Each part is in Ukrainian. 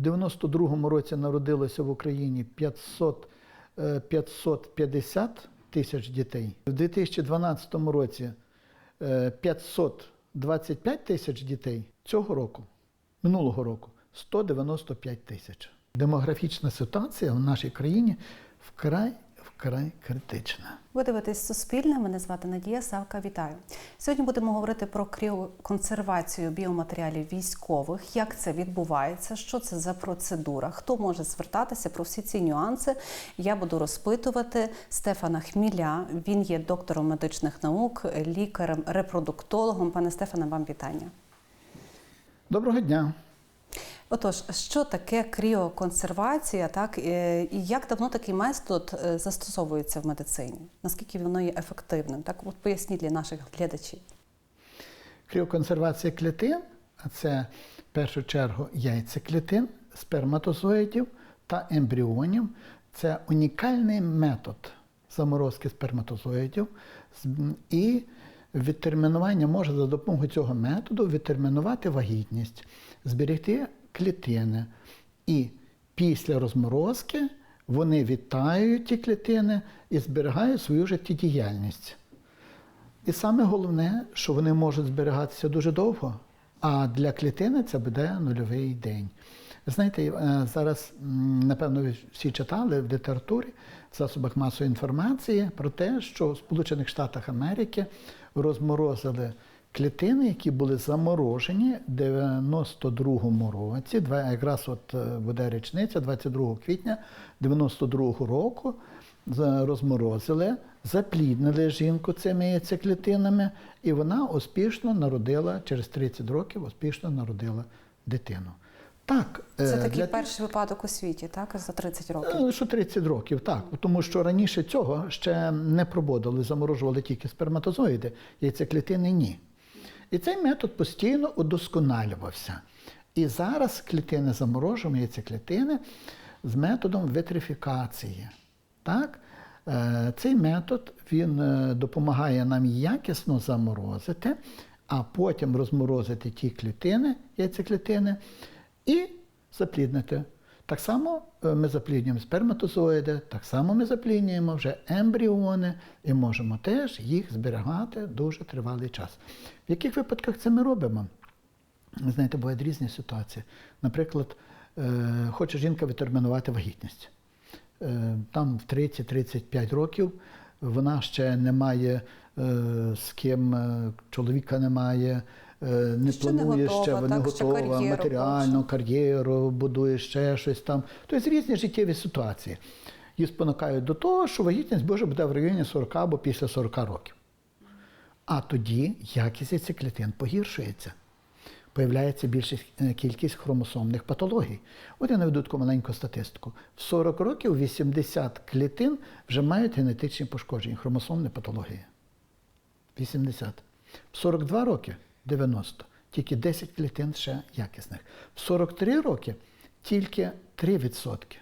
У 92-му році народилося в Україні 500, е, 550 тисяч дітей. У 2012 році е, 525 тисяч дітей. Цього року, минулого року, 195 тисяч. Демографічна ситуація в нашій країні вкрай вкрай критична. Ви дивитесь Суспільне. Мене звати Надія Савка. Вітаю. Сьогодні будемо говорити про кріоконсервацію біоматеріалів військових, як це відбувається, що це за процедура, хто може звертатися про всі ці нюанси. Я буду розпитувати Стефана Хміля. Він є доктором медичних наук, лікарем, репродуктологом. Пане Стефане, вам вітання. Доброго дня! Отож, що таке кріоконсервація, так е, і як давно такий метод е, застосовується в медицині? Наскільки воно є ефективним? Так, от поясніть для наших глядачів. Кріоконсервація клітин а це в першу чергу яйцеклітин, сперматозоїдів та ембріонів. Це унікальний метод заморозки сперматозоїдів і відтермінування може за допомогою цього методу відтермінувати вагітність, зберегти клітини. І після розморозки вони вітають ті клітини і зберігають свою життєдіяльність. І саме головне, що вони можуть зберігатися дуже довго, а для клітини це буде нульовий день. Знаєте, е, зараз, напевно, ви всі читали в літературі, в засобах масової інформації про те, що в Сполучених Штатах Америки розморозили клітини, які були заморожені в 92-му році. Якраз от е, буде річниця 22 квітня 92-го року розморозили, запліднили жінку цими яйцеклітинами, і вона успішно народила через 30 років, успішно народила дитину. Так, Це е, такий для перший випадок у світі, так за 30 років. Е, Що 30 років, так. Тому що раніше цього ще не проводили, заморожували тільки сперматозоїди, яйцеклітини ні. І цей метод постійно удосконалювався. І зараз клітини заморожуємо, яйцеклітини з методом витрифікації. Так? Е, Цей метод він е, допомагає нам якісно заморозити, а потім розморозити ті клітини, яйцеклітини, і запліднити. Так само е, ми запліднюємо сперматозоїди, так само ми запліднюємо вже ембріони і можемо теж їх зберігати дуже тривалий час. В яких випадках це ми робимо? Знаєте, бувають різні ситуації. Наприклад, е, хоче жінка відтермінувати вагітність. Е, Там в 30-35 років вона ще не має з ким, чоловіка немає, не Ще не планує готова, ще, вона так, ще готова кар'єру матеріально, кар'єру, будує ще щось там. Тобто різні життєві ситуації. Її спонукають до того, що вагітність може буде в районі 40 або після 40 років. А тоді якість цих клітин погіршується. Появляється більша е, кількість хромосомних патологій. От я наведу таку маленьку статистику. В 40 років 80 клітин вже мають генетичні пошкодження, хромосомні патології. 80. В 42 роки 90. Тільки 10 клітин ще якісних. В 43 роки тільки 3%.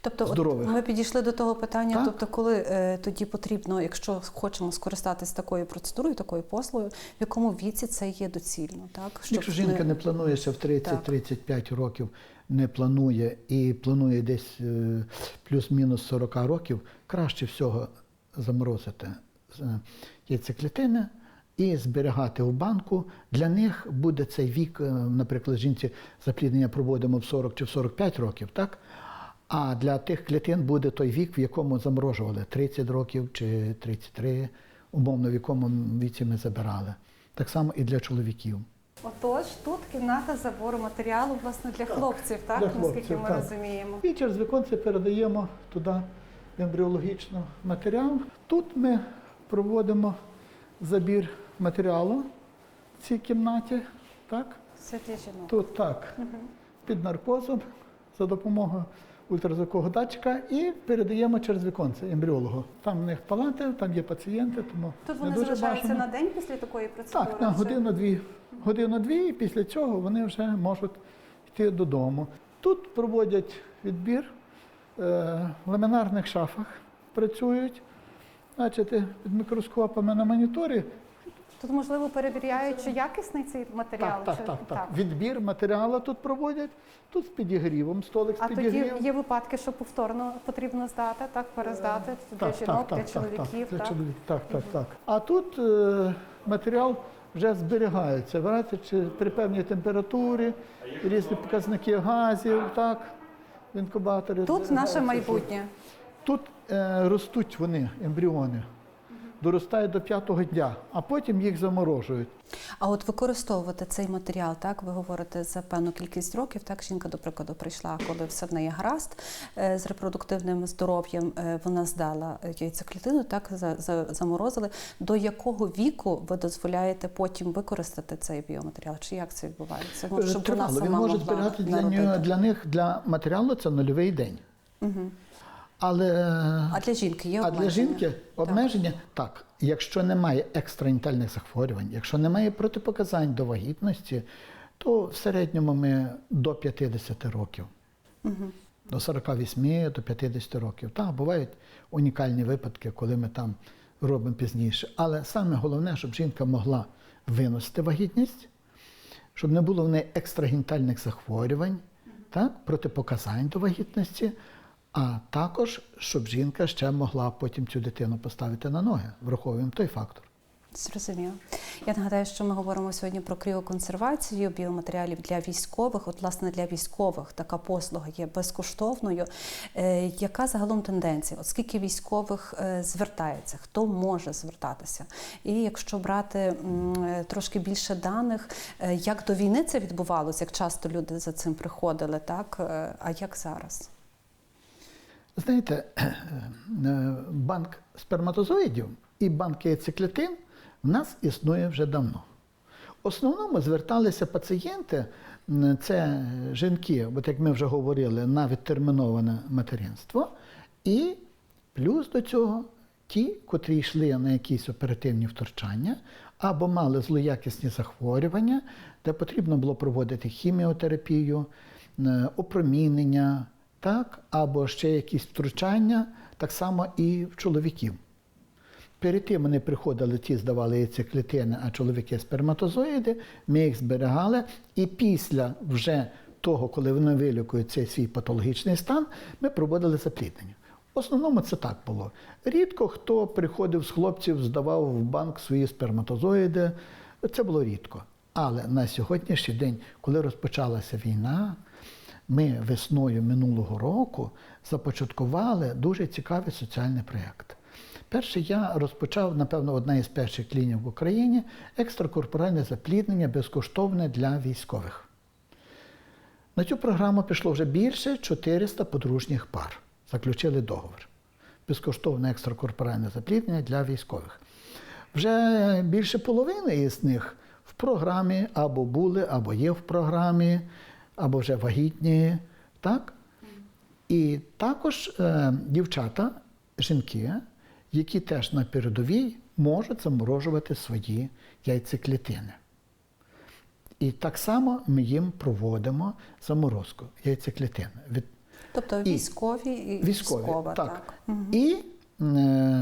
Тобто, от ми підійшли до того питання, Так. тобто, коли е, тоді потрібно, якщо хочемо скористатися такою процедурою, такою послугою, в якому віці це є доцільно, так? Щоб Якщо жінка не планує ще в 30-35 років, не планує і планує десь е, плюс-мінус 40 років, краще всього заморозити е, яйцеклітини і зберігати в банку. Для них буде цей вік, е, наприклад, жінці запліднення проводимо в 40 чи в 45 років, так? А для тих клітин буде той вік, в якому заморожували 30 років чи 33, умовно, в якому віці ми забирали. Так само і для чоловіків. Отож, тут кімната забору матеріалу, власне, для хлопців, так? Для Наскільки хлопців, ми так. розуміємо. І через віконце передаємо туди ембріологічний матеріал. Тут ми проводимо забір матеріалу в цій кімнаті. Так? Жінок. Тут так, під наркозом за допомогою ультразвукового датчика і передаємо через віконце ембріологу. Там в них палати, там є пацієнти, тому Тут вони залишаються на день після такої процедури? Так, на годину-дві. Годину-дві, і після цього вони вже можуть йти додому. Тут проводять відбір е, в ламінарних шафах, працюють, бачите, під мікроскопами на моніторі. Тут можливо перевіряють, чи якісний цей матеріал. Так, чи... так, так, так. Відбір матеріалу тут проводять, тут з підігрівом, столик з А тоді є випадки, що повторно потрібно здати, так перездати для жінок, для чоловіків. для так? чоловіків. Так, так, так. А тут е, матеріал вже зберігається, бачите, чи при певній температурі, різні показники газів, так, в інкубаторі. Тут наше майбутнє. Тут е, ростуть вони, ембріони, доростають до п'ятого дня, а потім їх заморожують. А от використовувати цей матеріал, так ви говорите за певну кількість років. Так жінка, до прикладу, прийшла, коли все в неї гаразд е, з репродуктивним здоров'ям. е, Вона здала яйцеклітину, так за, за, заморозили. До якого віку ви дозволяєте потім використати цей біоматеріал? Чи як це відбувається? Ну, Е, щоб вона Тривало. Він може зберігати для, для них, для матеріалу це нульовий день. Угу. Але А для жінки є А обмеження? для жінки обмеження так. Якщо немає екстрагенітальних захворювань, якщо немає протипоказань до вагітності, то в середньому ми до 50 років, до 48, до 50 років. Так, бувають унікальні випадки, коли ми там робимо пізніше. Але саме головне, щоб жінка могла виносити вагітність, щоб не було в неї екстрагенітальних захворювань, так, протипоказань до вагітності, а також, щоб жінка ще могла потім цю дитину поставити на ноги. Враховуємо той фактор. Зрозуміло. Я нагадаю, що ми говоримо сьогодні про кріоконсервацію біоматеріалів для військових. От, власне, для військових така послуга є безкоштовною. Е, яка загалом тенденція? От скільки військових е, звертається? Хто може звертатися? І якщо брати е, трошки більше даних, е, як до війни це відбувалося, як часто люди за цим приходили, так? А як зараз? Знаєте, е, банк сперматозоїдів і банк яйцеклітин в нас існує вже давно. В основному зверталися пацієнти, це жінки, от як ми вже говорили, на відтерміноване материнство, і плюс до цього ті, котрі йшли на якісь оперативні втручання або мали злоякісні захворювання, де потрібно було проводити хіміотерапію, опромінення, так, або ще якісь втручання, так само і в чоловіків. Перед тим вони приходили, ті здавали яйцеклітини, а чоловіки сперматозоїди, ми їх зберігали. І після вже того, коли вони вилікують цей свій патологічний стан, ми проводили запліднення. В основному це так було. Рідко хто приходив з хлопців, здавав в банк свої сперматозоїди. Це було рідко. Але на сьогоднішній день, коли розпочалася війна, ми весною минулого року започаткували дуже цікавий соціальний проєкт. Перший я розпочав, напевно, одна із перших клінік в Україні екстракорпоральне запліднення безкоштовне для військових. На цю програму пішло вже більше 400 подружніх пар. Заключили договір. Безкоштовне екстракорпоральне запліднення для військових. Вже більше половини із них в програмі або були, або є в програмі, або вже вагітні. Так? І також е, дівчата, жінки, які теж на передовій можуть заморожувати свої яйцеклітини. І так само ми їм проводимо заморозку яйцеклітин. Від Тобто військові і військові. військова, так. так. І е,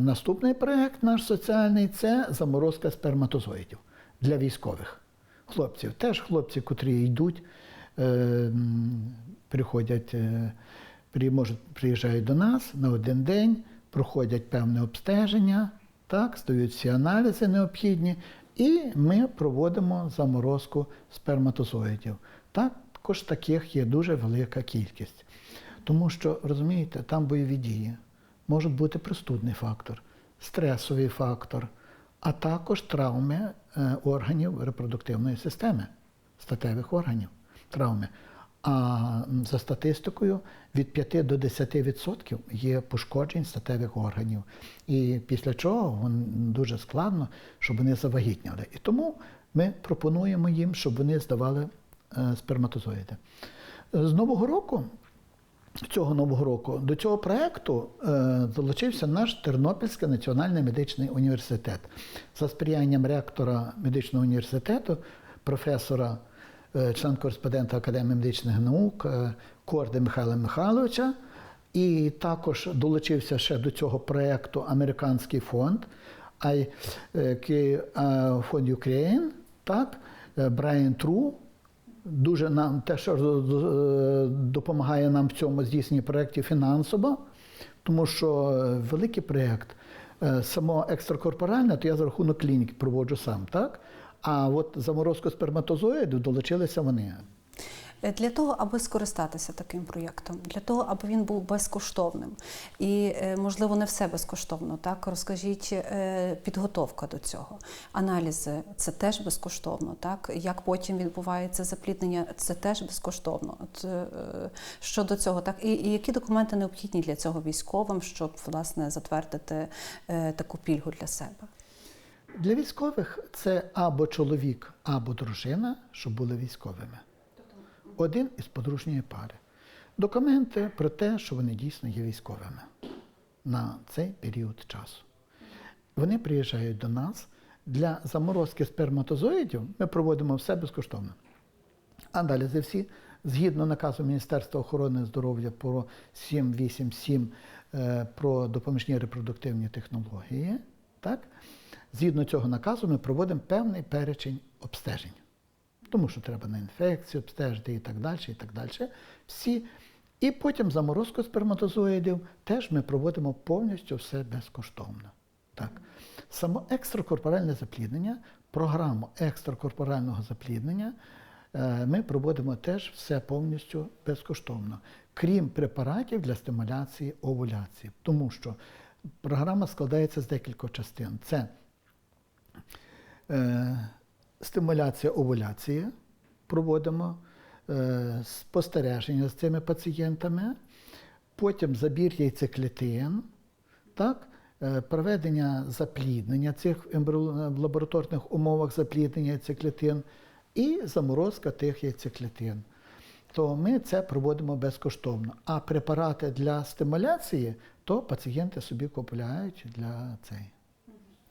наступний проєкт наш соціальний це заморозка сперматозоїдів для військових хлопців. Теж хлопці, котрі йдуть, приходять, е, можуть, приїжджають до нас на один день, проходять певне обстеження, так, здають всі аналізи необхідні, і ми проводимо заморозку сперматозоїдів. Також таких є дуже велика кількість. Тому що, розумієте, там бойові дії, може бути простудний фактор, стресовий фактор, а також травми е, органів репродуктивної системи, статевих органів, травми. А за статистикою від 5 до 10% є пошкоджень статевих органів. І після чого дуже складно, щоб вони завагітняли. І тому ми пропонуємо їм, щоб вони здавали е, сперматозоїди. З Нового року цього нового року до цього проекту е, долучився наш Тернопільський національний медичний університет за сприянням ректора медичного університету, професора, е, член-кореспондента Академії медичних наук е, Корди Михайла Михайловича. І також долучився ще до цього проекту Американський фонд. Е, Fund Ukraine, так, Brian True, дуже нам те, що е, допомагає нам в цьому здійсненні проєктів фінансово, тому що великий проєкт, само екстракорпоральне, то я за рахунок клініки проводжу сам, так? А от заморозку сперматозоїдів долучилися вони. Е, Для того, аби скористатися таким проєктом, для того, аби він був безкоштовним, і е, можливо не все безкоштовно. Так розкажіть е, підготовка до цього, аналізи це теж безкоштовно. Так як потім відбувається запліднення, це теж безкоштовно. От щодо цього, так і, і які документи необхідні для цього військовим, щоб власне затвердити таку пільгу для себе. Для військових це або чоловік, або дружина, щоб були військовими. Один із подружньої пари. Документи про те, що вони дійсно є військовими на цей період часу. Вони приїжджають до нас для заморозки сперматозоїдів. Ми проводимо все безкоштовно. Аналізи всі, згідно наказу Міністерства охорони здоров'я про 787 е, про допоміжні репродуктивні технології. Так? Згідно цього наказу ми проводимо певний перечень обстежень. Тому що треба на інфекцію обстежити і так далі, і так далі. Всі. І потім заморозку сперматозоїдів теж ми проводимо повністю все безкоштовно. Так. Само екстракорпоральне запліднення, програму екстракорпорального запліднення е, ми проводимо теж все повністю безкоштовно, крім препаратів для стимуляції овуляції. Тому що програма складається з декількох частин. Це стимуляція овуляції, проводимо е, спостереження з цими пацієнтами, потім забір яйцеклітин, так, е, проведення запліднення цих в лабораторних умовах запліднення яйцеклітин і заморозка тих яйцеклітин. То ми це проводимо безкоштовно. А препарати для стимуляції, то пацієнти собі купують для цей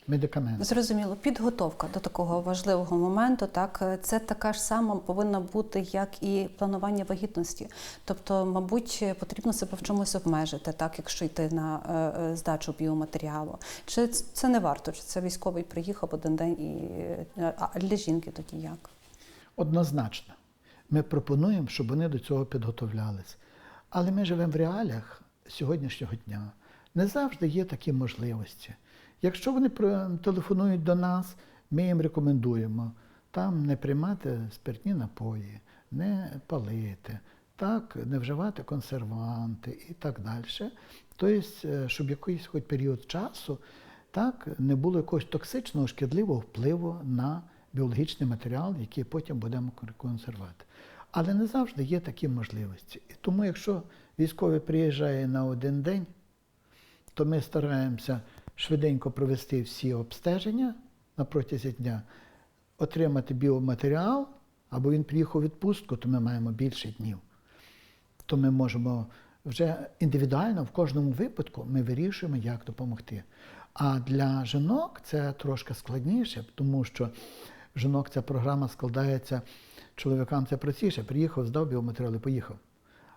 медикамент. Зрозуміло, підготовка до такого важливого моменту, так е, це така ж сама повинна бути, як і планування вагітності. Тобто, мабуть, потрібно себе в чомусь обмежити, так якщо йти на е, е, здачу біоматеріалу. Чи це не варто? Чи це військовий приїхав один день і е, а для жінки тоді як? Однозначно. Ми пропонуємо, щоб вони до цього підготовлялись. Але ми живемо в реаліях сьогоднішнього дня. Не завжди є такі можливості. Якщо вони телефонують до нас, ми їм рекомендуємо там не приймати спиртні напої, не палити, так, не вживати консерванти і так далі. Тобто, е, щоб якийсь хоч період часу так, не було якогось токсичного, шкідливого впливу на біологічний матеріал, який потім будемо консервувати. Але не завжди є такі можливості. І тому, якщо військовий приїжджає на один день, то ми стараємося швиденько провести всі обстеження на протязі дня, отримати біоматеріал, або він приїхав у відпустку, то ми маємо більше днів. То ми можемо вже індивідуально в кожному випадку ми вирішуємо, як допомогти. А для жінок це трошки складніше, тому що жінок ця програма складається, чоловікам це простіше. Приїхав, здав біоматеріал і поїхав.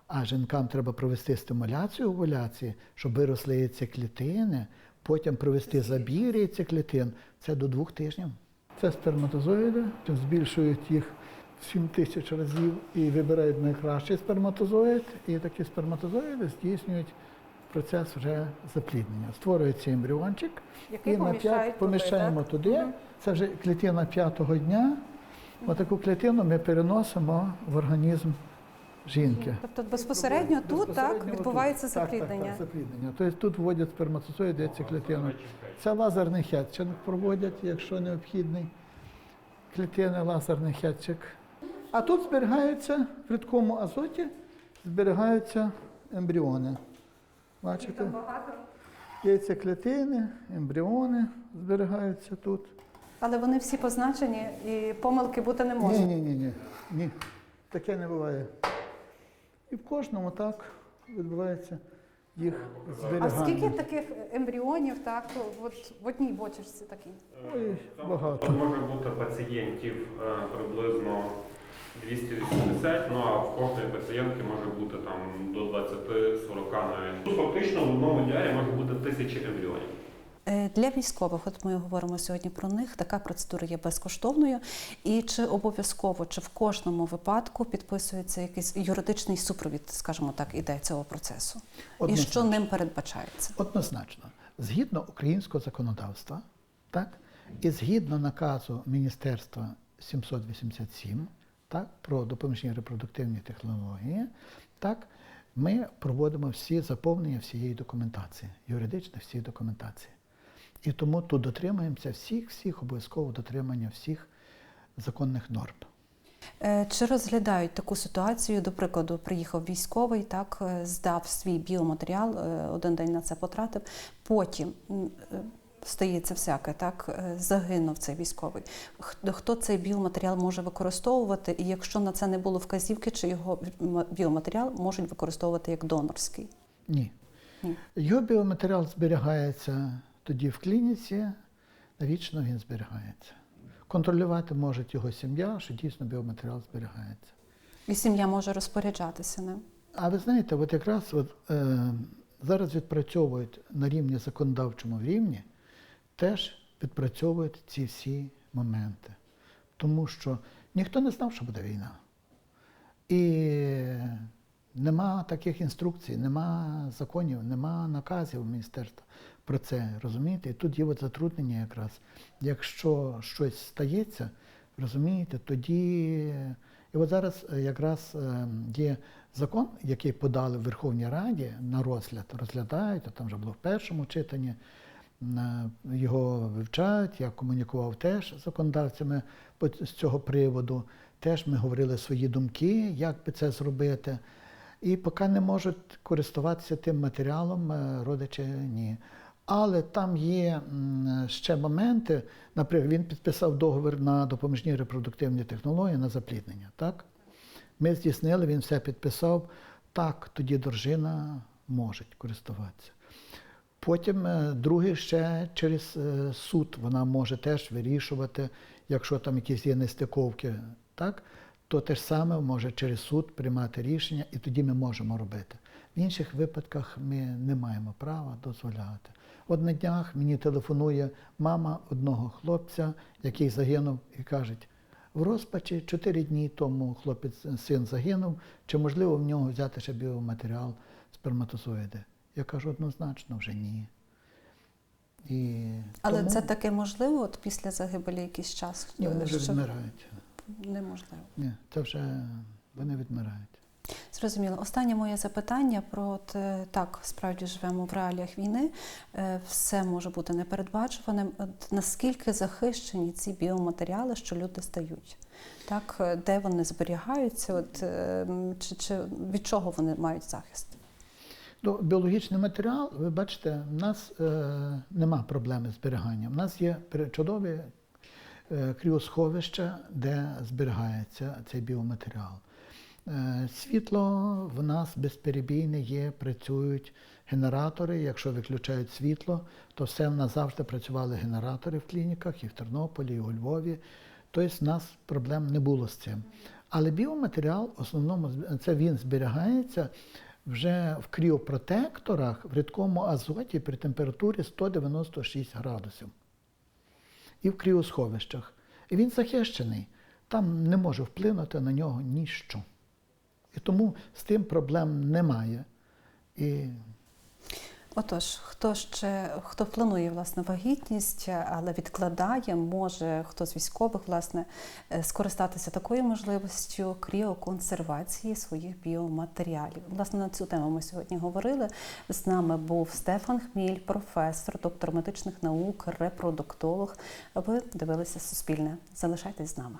А жінкам треба провести стимуляцію овуляції, щоб виросли яйцеклітини, потім провести забір яйцеклітин. Це до двох тижнів. Це сперматозоїди, збільшують їх в 7 тисяч разів і вибирають найкращий сперматозоїд. І такі сперматозоїди здійснюють процес вже запліднення. Створюється ембріончик, Який і на п'ять поміщаємо так? туди. Це вже клітина п'ятого дня. Отаку клітину ми переносимо в організм жінки. Тобто безпосередньо тут Безпосередньо так відбувається Так, так, запліднення. Так, запліднення. Тобто тут вводять сперматозоїди ці клітину. Це лазерний хетчинг проводять, якщо необхідний. Клітини, лазерний хетчик. А тут зберігаються в рідкому азоті, зберігаються ембріони. Бачите? Яйцеклітини, ембріони зберігаються тут. Але вони всі позначені і помилки бути не може. Ні, ні, ні, ні, ні. Таке не буває. І в кожному так відбувається їх А зберігання. скільки таких ембріонів так от в одній бочечці такій? Ой, багато. Може бути пацієнтів е, приблизно 280, ну а в кожної пацієнтки може бути там до 20-40 навіть. Тут фактично в одному діарі може бути тисячі ембріонів. Е, Для військових, от ми говоримо сьогодні про них, така процедура є безкоштовною. І чи обов'язково, чи в кожному випадку підписується якийсь юридичний супровід, скажімо так, іде цього процесу? І що ним передбачається? Однозначно, згідно українського законодавства, так, і згідно наказу Міністерства 787 так, про допоміжні репродуктивні технології, так, ми проводимо всі заповнення всієї документації, юридичної всієї документації. І тому тут дотримуємося всіх, всіх обов'язково дотримання всіх законних норм. Е, Чи розглядають таку ситуацію? До прикладу, приїхав військовий, так е, здав свій біоматеріал, е, один день на це потратив. Потім стається всяке, так загинув цей військовий. Хто цей біоматеріал може використовувати? І якщо на це не було вказівки, чи його біоматеріал можуть використовувати як донорський? Ні. Ні. Його біоматеріал зберігається тоді в клініці, навічно він зберігається. Контролювати може його сім'я, що дійсно біоматеріал зберігається. І сім'я може розпоряджатися ним. А ви знаєте, от якраз от, е, зараз відпрацьовують на рівні законодавчому рівні, теж відпрацьовують ці всі моменти. Тому що ніхто не знав, що буде війна. І нема таких інструкцій, нема законів, нема наказів міністерства про це. Розумієте? І тут є от затруднення якраз. Якщо щось стається, розумієте, тоді. І от зараз е, якраз е, є закон, який подали в Верховній Раді на розгляд, розглядають, там вже було в першому читанні. Його вивчають, я комунікував теж з законодавцями з цього приводу. Теж ми говорили свої думки, як би це зробити. І поки не можуть користуватися тим матеріалом, е, родичі ні. Але там є ще моменти, наприклад, він підписав договір на допоміжні репродуктивні технології на запліднення. Так? Ми здійснили, він все підписав. Так, тоді дружина може користуватися. Потім е, другий ще через е, суд вона може теж вирішувати, якщо там якісь є нестиковки, так, то те ж саме може через суд приймати рішення, і тоді ми можемо робити. В інших випадках ми не маємо права дозволяти. От на днях мені телефонує мама одного хлопця, який загинув, і каже, в розпачі чотири дні тому хлопець син загинув, чи можливо в нього взяти ще біоматеріал сперматозоїди? Я кажу, однозначно вже ні. І Але тому- це таке можливо, от після загибелі якийсь час? Ні, вони вже Що відмирають. Неможливо. Ні, це вже вони відмирають. Зрозуміло. Останнє моє запитання про от, е, так, справді живемо в реаліях війни. е, Все може бути непередбачуваним. От наскільки захищені ці біоматеріали, що люди стають? Так, е, де вони зберігаються? От, е, чи, чи від чого вони мають захист? Ну, біологічний матеріал, ви бачите, в нас е, нема проблеми з зберіганням. У нас є чудові е, кріосховища, де зберігається цей біоматеріал. Е, світло в нас безперебійне є, працюють генератори. Якщо виключають світло, то все в нас завжди працювали генератори в клініках і в Тернополі, і у Львові. Тобто в нас проблем не було з цим. Але біоматеріал, в основному, це він зберігається вже в кріопротекторах в рідкому азоті при температурі 196 градусів. І в кріосховищах. І він захищений. Там не може вплинути на нього ніщо. І тому з тим проблем немає. І Отож, хто ще хто планує власне вагітність, але відкладає, може хто з військових власне е, скористатися такою можливістю кріоконсервації своїх біоматеріалів. Власне на цю тему ми сьогодні говорили. З нами був Стефан Хміль, професор, доктор медичних наук, репродуктолог. Ви дивилися Суспільне. Залишайтесь з нами.